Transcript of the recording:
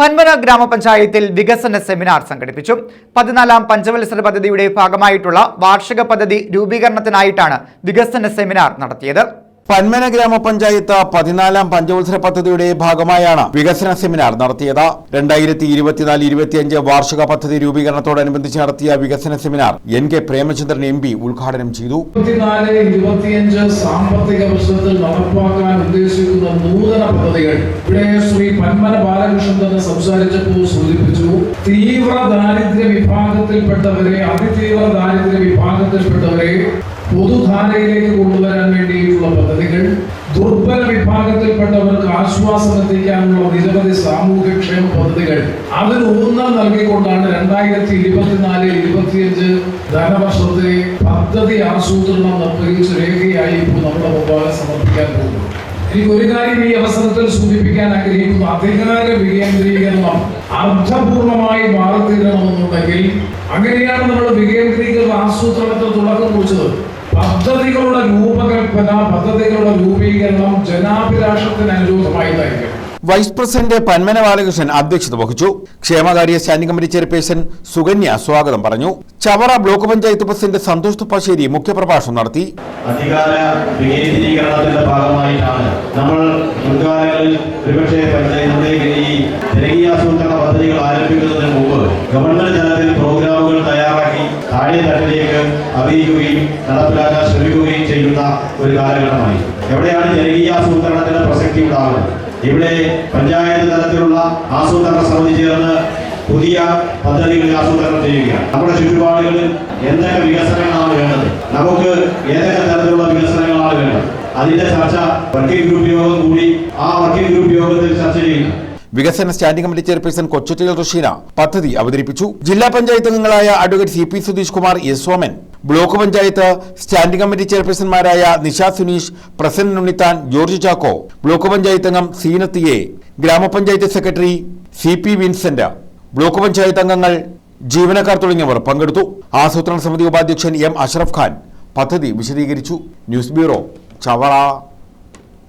പന്മന ഗ്രാമപഞ്ചായത്തിൽ വികസന സെമിനാർ സംഘടിപ്പിച്ചു. പതിനാലാം പഞ്ചവത്സര പദ്ധതിയുടെ ഭാഗമായിട്ടുള്ള വാർഷിക പദ്ധതി രൂപീകരണത്തിനായിട്ടാണ് വികസന സെമിനാർ നടത്തിയത്. പന്മന ഗ്രാമപഞ്ചായത്ത് പതിനാലാം പഞ്ചവത്സര പദ്ധതിയുടെ ഭാഗമായാണ് വികസന സെമിനാർ നടത്തിയത്. രണ്ടായിരത്തി ഇരുപത്തിനാല് ഇരുപത്തിയഞ്ച് വാർഷിക പദ്ധതി രൂപീകരണത്തോടനുബന്ധിച്ച് നടത്തിയ വികസന seminar N K Premachandran M P ഉദ്ഘാടനം ചെയ്തു. സാമ്പത്തിക വർഷത്തിൽ നടപ്പാക്കാൻ ഉദ്ദേശിക്കുന്ന നൂതന പദ്ധതികൾ. ഇവിടെ ശ്രീ പന്മന ബാലകൃഷ്ണൻ തന്നെ സംസാരിച്ചപ്പോൾ സൂചിപ്പിച്ചു തീവ്ര ദാരിദ്ര്യ വിഭാഗത്തിൽപ്പെട്ടവരെ അതിതീവ്ര ദാരിദ്ര്യ വിഭാഗത്തിൽപ്പെട്ടവരെ പൊതുധാരയിലേക്ക് കൊണ്ടുവരാൻ വേണ്ടിയിട്ടുള്ള വിഭാഗത്തിൽപ്പെട്ടവർക്ക് ആശ്വാസം എത്തിക്കാനുള്ള നിരവധി സാമൂഹ്യക്ഷേമ പദ്ധതികൾ അതിന് ഊന്നൽ നൽകിക്കൊണ്ടാണ് രണ്ടായിരത്തി ഇരുപത്തിനാല് ഇരുപത്തിയഞ്ച് ധനവർഷത്തെ പദ്ധതി ആസൂത്രണം നിർവഹിച്ച രേഖയായി ഇപ്പോൾ നമ്മുടെ മുമ്പാകെ സമർപ്പിക്കാൻ പോകുന്നു. എനിക്ക് ഒരു കാര്യം ഈ അവസരത്തിൽ സൂചിപ്പിക്കാൻ ആഗ്രഹിക്കുന്നു. അധികാര വികേന്ദ്രീകരണം അർത്ഥപൂർണമായി മാറിത്തീരണമെന്നുണ്ടെങ്കിൽ അങ്ങനെയാണ് നമ്മൾ വികേന്ദ്രീകൃത ആസൂത്രണത്തിൽ തുടക്കം കുറിച്ചത്. പദ്ധതികളുടെ രൂപകൽപ്പന പദ്ധതികളുടെ രൂപീകരണം ജനാഭിലാഷത്തിന് അനുരൂപമായതായിരിക്കും. വൈസ് പ്രസിഡന്റ് പന്മന ബാലകൃഷ്ണൻ അധ്യക്ഷത വഹിച്ചു. ക്ഷേമകാര്യ സ്റ്റാൻഡിംഗ് കമ്മിറ്റി ചെയർപേഴ്സൺ സുകന്യ സ്വാഗതം പറഞ്ഞു. ചവറ ബ്ലോക്ക് പഞ്ചായത്ത് പ്രസിഡന്റ് സന്തോഷ് തുപ്പാശ്ശേരി മുഖ്യപ്രഭാഷണം നടത്തി. അധികാര വികേന്ദ്രീകരണത്തിന്റെ ഭാഗമായിട്ടാണ് നമ്മൾ മുൻകാലങ്ങളിൽ ഒരുപക്ഷെ പഞ്ചായത്തിന്റെ ഈ പദ്ധതികൾ ആരംഭിക്കുന്നതിന് മുമ്പ് ഗവൺമെന്റ് അറിയിക്കുകയും നടപ്പിലാക്കാൻ ശ്രമിക്കുകയും ചെയ്യുന്ന ഒരു കാലഘട്ടമായി. എവിടെയാണ് ജനകീയ ആസൂത്രണത്തിന്റെ പ്രസക്തി ഉണ്ടാകുന്നത്? ഇവിടെ പഞ്ചായത്ത് തലത്തിലുള്ള ആസൂത്രണ സമിതി ചേർന്ന് പുതിയ പദ്ധതികൾ ആസൂത്രണം ചെയ്യുകയാണ്. നമ്മുടെ ചുറ്റുപാടുകളിൽ എന്തൊക്കെ വികസനങ്ങളാണ് വേണ്ടത്? നമുക്ക് ഏതൊക്കെ തരത്തിലുള്ള വികസനങ്ങളാണ് വേണ്ടത്? അതിന്റെ ചർച്ച വർക്കിംഗ് ഗ്രൂപ്പ് യോഗം കൂടി ആ വർക്കിംഗ് ഗ്രൂപ്പ് യോഗത്തിൽ ചർച്ച ചെയ്യുന്നു വികസന സ്റ്റാൻഡിംഗ് കമ്മിറ്റി ചെയർപേഴ്സൺ കൊച്ചുട്ടികൾ റഷീന പദ്ധതി അവതരിപ്പിച്ചു. ജില്ലാ പഞ്ചായത്ത് അംഗങ്ങളായ advocate C P Sudheesh Kumar S block panchayat standing committee ചെയർപേഴ്സൺമാരായ Nisha Suneesh Prasanna Unnithan George Chacko block panchayat അംഗം സീനത്തിയെ grama panchayat secretary C P Vincent block panchayat അംഗങ്ങൾ ജീവനക്കാർ തുടങ്ങിയവർ പങ്കെടുത്തു. ആസൂത്രണ സമിതി ഉപാധ്യക്ഷൻ എം അഷ്റഫ് ഖാൻ പദ്ധതി വിശദീകരിച്ചു. News bureau Chavara.